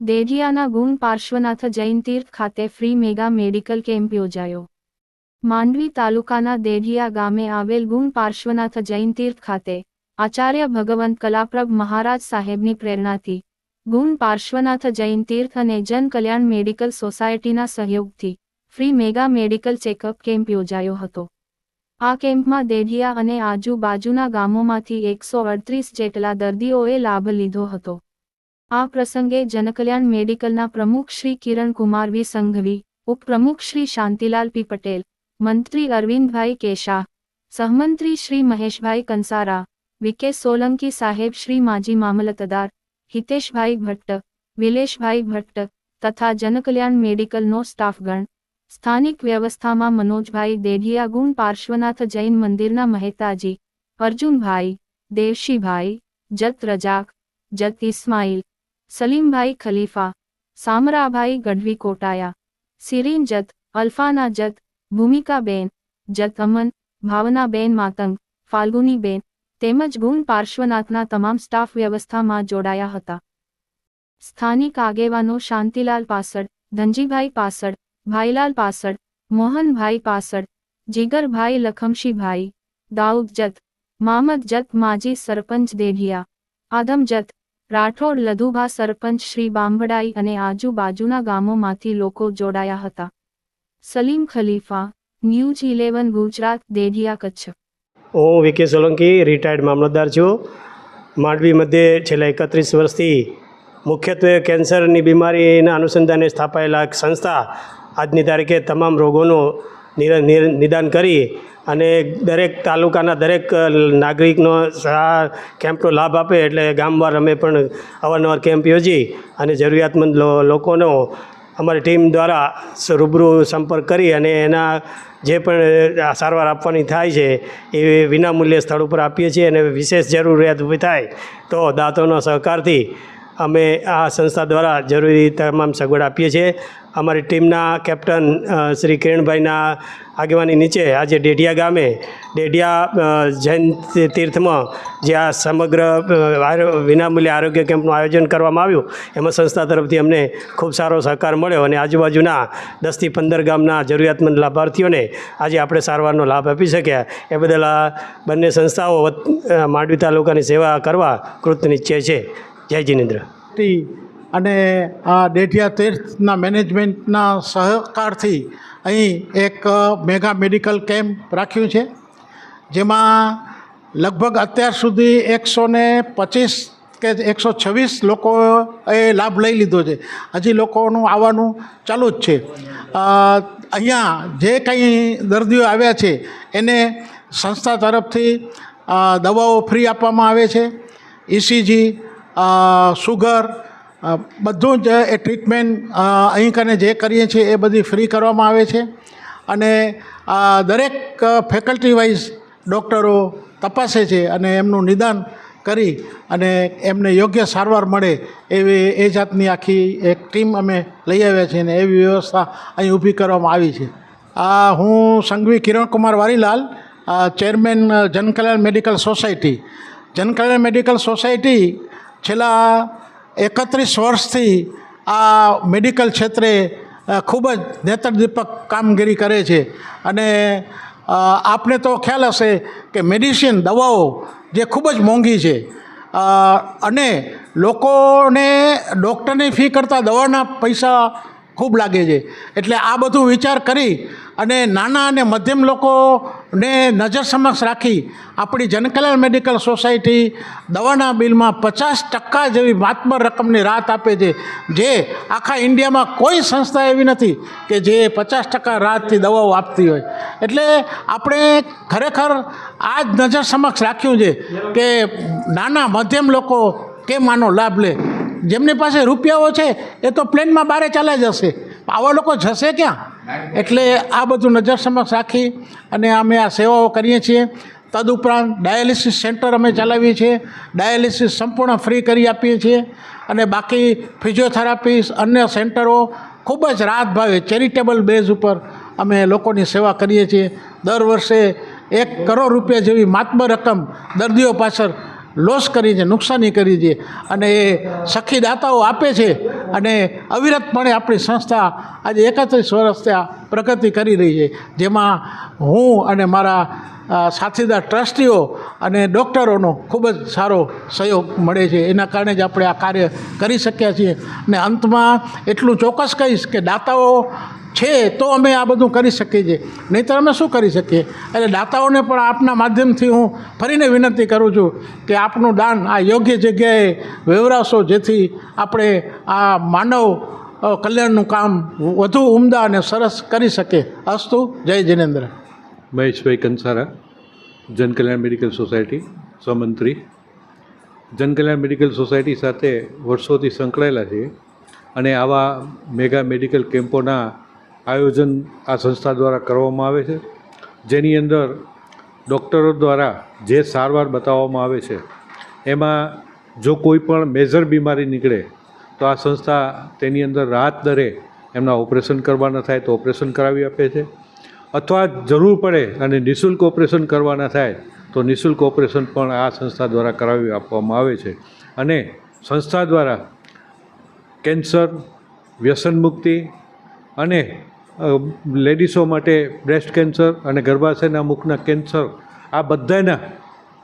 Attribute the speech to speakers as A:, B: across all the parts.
A: દેઢિયાના ગુણ પાર્શ્વનાથ જૈન તીર્થ ખાતે free mega medical camp યોજાયો. માંડવી તાલુકાના દેઢિયા ગામે આવેલ ગુણ પાર્શ્વનાથ જૈન તીર્થ ખાતે આચાર્ય ભગવંત કલાપ્રભ મહારાજ સાહેબની પ્રેરણાથી ગુણ પાર્શ્વનાથ જૈન તીર્થ અને જન કલ્યાણ મેડિકલ સોસાયટીના સહયોગથી free mega medical checkup camp યોજાયો હતો. આ કેમ્પમાં દેઢિયા અને આજુબાજુના ગામોમાંથી એકસો અડત્રીસ જેટલા દર્દીઓએ લાભ લીધો હતો. આ પ્રસંગે જનકલ્યાણ મેડિકલના પ્રમુખ શ્રી કિરણ કુમાર વી. સંઘવી, ઉપપ્રમુખ શ્રી શાંતિલાલ પી. પટેલ, મંત્રી અરવિંદભાઈ કેશા, સહમંત્રી શ્રી મહેશભાઈ કંસારા વિકે સોલંકી સાહેબ શ્રી માજી મામલતદાર, હિતેશભાઈ ભટ્ટ, વિલેશભાઈ ભટ્ટ, તથા જનકલ્યાણ મેડિકલનો સ્ટાફગણ સ્થાનિક વ્યવસ્થામાં મનોજભાઈ દેઢિયા ગુણ પાર્શ્વનાથ જૈન મંદિરના મહેતાજી, અર્જુનભાઈ દેવશીભાઈ જત રજાક જત ઇસ્માઇલ, સલીમભાઈ ખલીફા, સામરાભાઈ ગઢવી કોટાયા સિરીન જત, અલ્ફાના જત, ભૂમિકાબેન, જત અમન, ભાવનાબેન માતંગ, ફાલ્ગુનીબેન તેમજ ગુણ પાર્શ્વનાથના તમામ સ્ટાફ વ્યવસ્થામાં જોડાયા હતા. સ્થાનિક આગેવાનો શાંતિલાલ પાસડ ધનજીભાઈ પાસડ ભાઈલાલ પાસડ મોહનભાઈ પાસડ જીગરભાઈ લખમશીભાઈ, દાઉદ જત, મામદ જત, માજી સરપંચ દેઢિયા, આદમ જત, રાઠોડ લધુભા સરપંચ શ્રી બાંભડાઈ અને આજુબાજુના ગામોમાંથી લોકો જોડાયા હતા. Salim Khalifa, news eleven, Gujarat, Dedhiya, Kutch.
B: ઓ વિકે સોલંકી રિટાયર્ડ મામલતદાર છું. માંડવી મધ્યે છેલ્લા એકત્રીસ વર્ષથી મુખ્યત્વે કેન્સરની બીમારીના અનુસંધાને સ્થાપાયેલા સંસ્થા આજની તારીખે તમામ રોગોનું નિર- નિદાન કરી અને દરેક તાલુકાના દરેક નાગરિકનો આ કેમ્પનો લાભ આપે એટલે ગામવાર અમે પણ અવારનવાર કેમ્પ યોજી અને જરૂરિયાતમંદ લોકોનો અમારી ટીમ દ્વારા રૂબરૂ સંપર્ક કરી અને એના જે પણ સારવાર આપવાની થાય છે એ વિનામૂલ્યે સ્થળ ઉપર આપીએ છીએ અને વિશેષ જરૂરિયાત ઊભી થાય તો દાંતોના સહકારથી અમે આ સંસ્થા દ્વારા જરૂરી તમામ સગવડ આપીએ છીએ. અમારી ટીમના કેપ્ટન શ્રી કિરણભાઈના આગેવાની નીચે આજે ડેઢિયા ગામે, ડેઢિયા જૈન તીર્થમાં જે આ સમગ્ર વિનામૂલ્ય આરોગ્ય કેમ્પનું આયોજન કરવામાં આવ્યું, એમાં સંસ્થા તરફથી અમને ખૂબ સારો સહકાર મળ્યો અને આજુબાજુના દસથી પંદર ગામના જરૂરિયાતમંદ લાભાર્થીઓને આજે આપણે સારવારનો લાભ આપી શક્યા. એ બદલ આ બંને સંસ્થાઓ માંડવી તાલુકાની સેવા કરવા કૃતનિશ્ચય છે. જય જિનેન્દ્ર.
C: અને આ ડેઢિયા તીર્થના મેનેજમેન્ટના સહકારથી અહીં એક મેગા મેડિકલ કેમ્પ રાખ્યું છે, જેમાં લગભગ અત્યાર સુધી એકસો ને પચીસ કે એકસો છવ્વીસ લોકોએ લાભ લઈ લીધો છે. હજી લોકોનું આવવાનું ચાલુ જ છે. અહીંયા જે કંઈ દર્દીઓ આવ્યા છે, એને સંસ્થા તરફથી દવાઓ ફ્રી આપવામાં આવે છે. ઇસીજી સુગર બધું જ એ ટ્રીટમેન્ટ અહીં કને જે કરીએ છીએ એ બધી ફ્રી કરવામાં આવે છે. અને દરેક ફેકલ્ટી વાઇઝ ડૉક્ટરો તપાસે છે અને એમનું નિદાન કરી અને એમને યોગ્ય સારવાર મળે એવી, એ જાતની આખી એક ટીમ અમે લઈ આવ્યા છીએ અને એવી વ્યવસ્થા અહીં ઊભી કરવામાં આવી છે. આ હું Sanghvi Kirankumar Varilal chairman Jankalyan medical society Jankalyan medical society છેલ્લા એકત્રીસ વર્ષથી આ મેડિકલ ક્ષેત્રે ખૂબ જ નેત્રદીપક કામગીરી કરે છે. અને આપને તો ખ્યાલ હશે કે મેડિસિન દવાઓ જે ખૂબ જ મોંઘી છે. અને લોકોને ડૉક્ટરની ફી કરતાં દવાના પૈસા ખૂબ લાગે છે. એટલે આ બધું વિચાર કરી અને નાના અને મધ્યમ લોકોને નજર સમક્ષ રાખી આપણી જનકલ્યાણ મેડિકલ સોસાયટી દવાના બિલમાં પચાસ ટકા જેવી માતબર રકમની રાહત આપે છે. જે આખા ઇન્ડિયામાં કોઈ સંસ્થા એવી નથી કે જે પચાસ ટકા રાહતથી દવાઓ આપતી હોય. એટલે આપણે ખરેખર આ જ નજર સમક્ષ રાખ્યું છે કે નાના મધ્યમ લોકો કેમ આનો લાભ લે. જેમની પાસે રૂપિયાઓ છે એ તો પ્લેનમાં બારે ચાલ્યા જશે. આવા લોકો જશે ક્યાં? એટલે આ બધું નજર સમક્ષ રાખી અને અમે આ સેવાઓ કરીએ છીએ. તદુપરાંત ડાયાલિસિસ સેન્ટર અમે ચલાવીએ છીએ. ડાયાલિસિસ સંપૂર્ણ ફ્રી કરી આપીએ છીએ અને બાકી ફિઝિયોથેરાપીસ, અન્ય સેન્ટરો ખૂબ જ રાહત ભાવે ચેરિટેબલ બેઝ ઉપર અમે લોકોની સેવા કરીએ છીએ. દર વર્ષે એક કરોડ રૂપિયા જેવી માતબર રકમ દર્દીઓ પાછળ લોસ કરી છે, નુકસાની કરી છે અને એ સખી દાતાઓ આપે છે અને અવિરતપણે આપણી સંસ્થા આજે એકત્રીસ વર્ષથી આ પ્રગતિ કરી રહી છે. જેમાં હું અને મારા સાથીદાર ટ્રસ્ટીઓ અને ડૉક્ટરોનો ખૂબ જ સારો સહયોગ મળે છે. એના કારણે જ આપણે આ કાર્ય કરી શક્યા છીએ. અને અંતમાં એટલું ચોક્કસ કહીશ કે દાતાઓ છે તો અમે આ બધું કરી શકીએ છીએ. નહીંતર અમે શું કરી શકીએ? એટલે દાતાઓને પણ આપના માધ્યમથી હું ફરીને વિનંતી કરું છું કે આપનું દાન આ યોગ્ય જગ્યાએ વેવરાશો જેથી આપણે આ માનવ કલ્યાણનું કામ વધુ ઉમદા અને સરસ કરી શકે અસ્તુ, જય જિનેન્દ્ર.
D: મહેશભાઈ કંસારા, જનકલ્યાણ મેડિકલ સોસાયટી સ્વમંત્રી જનકલ્યાણ મેડિકલ સોસાયટી સાથે વર્ષોથી સંકળાયેલા છીએ અને આવા મેગા મેડિકલ કેમ્પોના આયોજન આ સંસ્થા દ્વારા કરવામાં આવે છે. જેની અંદર ડૉક્ટરો દ્વારા જે સારવાર બતાવવામાં આવે છે, એમાં જો કોઈ પણ મેજર બીમારી નીકળે, તો આ સંસ્થા તેની અંદર રાહત દરે એમના ઓપરેશન કરવાના થાય તો ઓપરેશન કરાવી આપે છે. અથવા જરૂર પડે અને નિઃશુલ્ક ઓપરેશન કરવાના થાય તો નિઃશુલ્ક ઓપરેશન પણ આ સંસ્થા દ્વારા કરાવી આપવામાં આવે છે. અને સંસ્થા દ્વારા કેન્સર, વ્યસન મુક્તિ અને લેડીસો માટે બ્રેસ્ટ કેન્સર અને ગર્ભાશયના મુખના કેન્સર, આ બધાના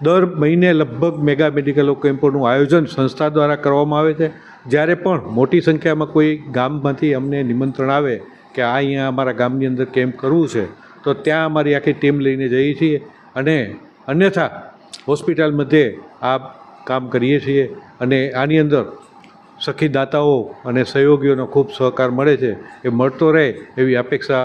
D: દર મહિને લગભગ મેગા મેડિકલો કેમ્પોનું આયોજન સંસ્થા દ્વારા કરવામાં આવે છે. જ્યારે પણ મોટી સંખ્યામાં કોઈ ગામમાંથી અમને નિમંત્રણ આવે કે આ અહીંયા અમારા ગામની અંદર કેમ્પ કરવું છે, તો ત્યાં અમારી આખી ટીમ લઈને જઈએ છીએ અને અન્યથા હોસ્પિટલ મધ્યે આ કામ કરીએ છીએ. અને આની અંદર સખી દાતાઓ અને સહયોગીઓનો ખૂબ સહકાર મળે છે, એ મળતો રહે એવી અપેક્ષા.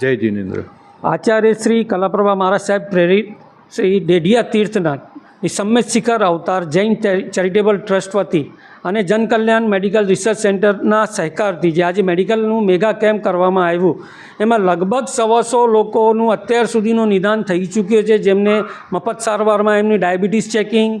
D: જય જિનેન્દ્ર.
E: આચાર્ય શ્રી કલાપ્રભા મહારાજ સાહેબ પ્રેરિત શ્રી ડેઢિયા તીર્થનાથ એ સમ્મેત શિખર અવતાર જૈન ચેરિટેબલ ટ્રસ્ટ વતી અને જનકલ્યાણ મેડિકલ રિસર્ચ સેન્ટરના સહકારથી જે આજે મેડિકલનું મેગા કેમ્પ કરવામાં આવ્યું, એમાં લગભગ સવાસો લોકોનું અત્યાર સુધીનું નિદાન થઈ ચૂક્યું છે, જેમને મફત સારવારમાં એમની ડાયાબિટીસ ચેકિંગ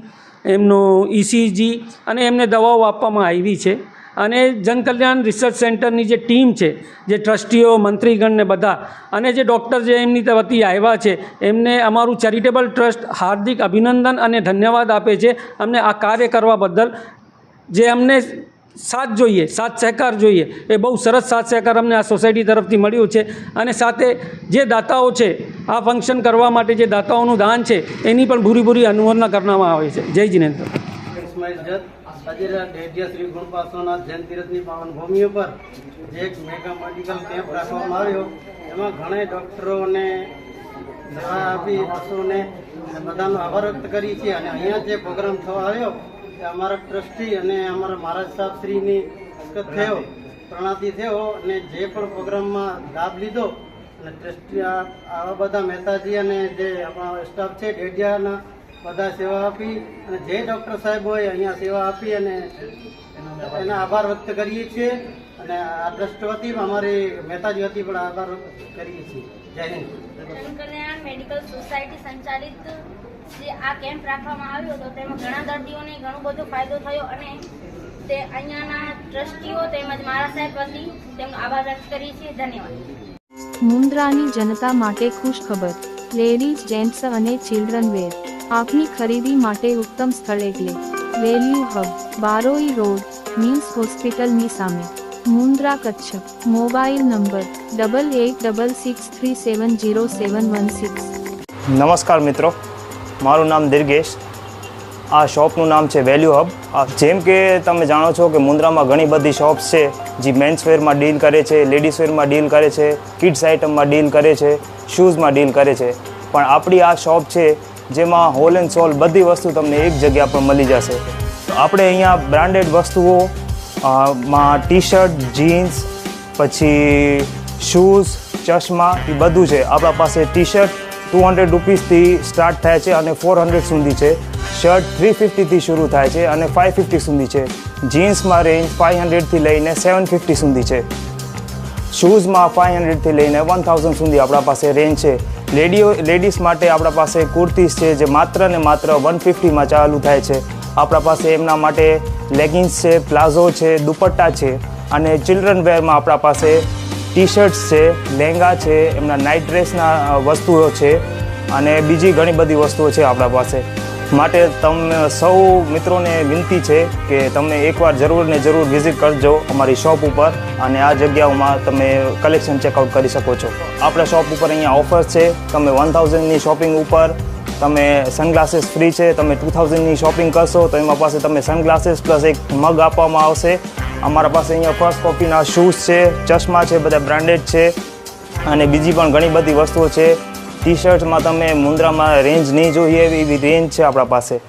E: એમનું ઇસીજી અને એમને દવાઓ આપવામાં આવી છે. અને જનકલ્યાણ રિસર્ચ સેન્ટરની જે ટીમ છે, જે ટ્રસ્ટીઓ મંત્રીગણને બધા, અને જે ડૉક્ટર જે એમની વતી આવ્યા છે, એમને અમારું ચેરિટેબલ ટ્રસ્ટ હાર્દિક અભિનંદન અને ધન્યવાદ આપે છે અમને આ કાર્ય કરવા બદલ. જે અમને સાથ જોઈએ, સાથ સહકાર જોઈએ. એ બહુ સરસ સાથ સહકાર અમને આ સોસાયટી તરફથી મળ્યું છે. અને સાથે જે દાતાઓ છે, આ ફંક્શન કરવા માટે જે દાતાઓનું દાન છે, એની પણ ભૂરી ભૂરી અનુમોદના કરવામાં આવે છે. જય જીનેન્દ્ર.
F: શ્રી ગુણપા જૈન તીર્થની પાવન ભૂમિ ઉપર જે એક મેગા મેડિકલ કેમ્પ રાખવામાં આવ્યો. એમાં ઘણા ડૉક્ટરોને સેવા આપી આભાર વ્યક્ત કરી છે અને અહીંયા જે પ્રોગ્રામ થવા આવ્યો તે અમારા ટ્રસ્ટી અને અમારા મહારાજ સાહેબ શ્રીની થયો, પ્રણાતિ થયો અને જે પણ પ્રોગ્રામમાં લાભ લીધો અને ટ્રસ્ટી આવા બધા મહેતાજી અને જે આપણા સ્ટાફ છે, ડેડિયાના બધા સેવા આપી અને જે ડૉક્ટર સાહેબ હોય અહીંયા સેવા આપી અને એના આભાર વ્યક્ત કરીએ છીએ અને આ ટ્રસ્ટ વતી અમારી મહેતાજી વતી પણ આભાર કરીએ છીએ. જય હિન્દ.
G: મેડિકલ સોસાયટી સંચાલિત જે આ કેમ્પ રાખવામાં આવ્યો હતો તેમાં ઘણા દર્દીઓને ઘણો બધો ફાયદો થયો અને તે અહીંયાના ટ્રસ્ટીઓ તેમજ મારા સાહેબ વતી તેમનો આભાર વ્યક્ત કરીએ છીએ. ધન્યવાદ.
A: મુન્દ્રાની જનતા માટે ખુશ ખબર લેડીઝ જેન્ટ્સ અને ચિલ્ડ્રન વેર. આપની ખરીદી માટે ઉત્તમ સ્થળ એટલે. Value hub Baroi road MIMS હોસ્પિટલની સામે. Mundra Kutch. Mobile number double eight double six three seven zero seven one six.
H: નમસ્કાર મિત્રો. મારું નામ દિર્ગેશ. આ શોપનું નામ છે વેલ્યુ હબ. જેમ કે તમે જાણો છો કે મુન્દ્રામાં ઘણી બધી શોપ્સ છે, જે મેન્સ વેરમાં ડીલ કરે છે લેડીઝ વેરમાં ડીલ કરે છે કિડ્સ આઇટમમાં ડીલ કરે છે શૂઝમાં ડીલ કરે છે. પણ આપણી આ શોપ છે, જેમાં હોલ એન્ડ સોલ બધી વસ્તુ તમને એક જગ્યા પર મળી જશે. આપણે અહીંયા બ્રાન્ડેડ વસ્તુઓ માં ટી શર્ટ જીન્સ પછી શૂઝ ચશ્મા, એ બધું છે. આપણા પાસે ટી શર્ટ ટુ હંડ્રેડ રૂપીસથી સ્ટાર્ટ થાય છે અને ફોર હંડ્રેડ સુધી છે. શર્ટ થ્રી ફિફ્ટીથી શરૂ થાય છે અને ફાઇવ ફિફ્ટી સુધી છે. જીન્સમાં રેન્જ ફાઇવ હંડ્રેડથી લઈને સેવન ફિફ્ટી સુધી છે. શૂઝમાં ફાઇવ હંડ્રેડથી લઈને વન થાઉઝન્ડ સુધી આપણા પાસે રેન્જ છે. લેડીઓ, લેડીઝ માટે આપણા પાસે કુર્તીઝ છે જે માત્ર ને માત્ર વન ફિફ્ટીમાં ચાલુ થાય છે. આપણા પાસે એમના માટે લેગિન્સ છે, પ્લાઝો છે, દુપટ્ટા છે અને ચિલ્ડ્રન વેરમાં આપણા પાસે ટી શર્ટ્સ છે લહેંગા છે, એમના નાઇટ ડ્રેસના વસ્તુઓ છે અને બીજી ઘણી બધી વસ્તુઓ છે આપણા પાસે. માટે તમને સૌ મિત્રોને વિનંતી છે કે તમે એકવાર જરૂર ને જરૂર વિઝિટ કરજો અમારી શોપ ઉપર અને આ જગ્યાઓમાં તમે કલેક્શન ચેકઆઉટ કરી શકો છો. આપણા શોપ ઉપર અહીંયા ઓફર્સ છે, તમે વન થાઉઝન્ડની શોપિંગ ઉપર, તમે સનગ્લાસીસ ફ્રી છે, તમે ટુ થાઉઝન્ડની શોપિંગ કરશો તો એમાં પાસે તમે સનગ્લાસીસ પ્લસ એક મગ આપવામાં આવશે અમારા પાસે અહીંયા ફર્સ્ટ કોપીના શૂઝ છે, ચશ્મા છે, બધા બ્રાન્ડેડ છે. અને બીજી પણ ઘણી બધી વસ્તુઓ છે. ટી શર્ટમાં તમે મુન્દ્રામાં રેન્જ નહીં જોઈએ એવી રેન્જ છે આપણા પાસે.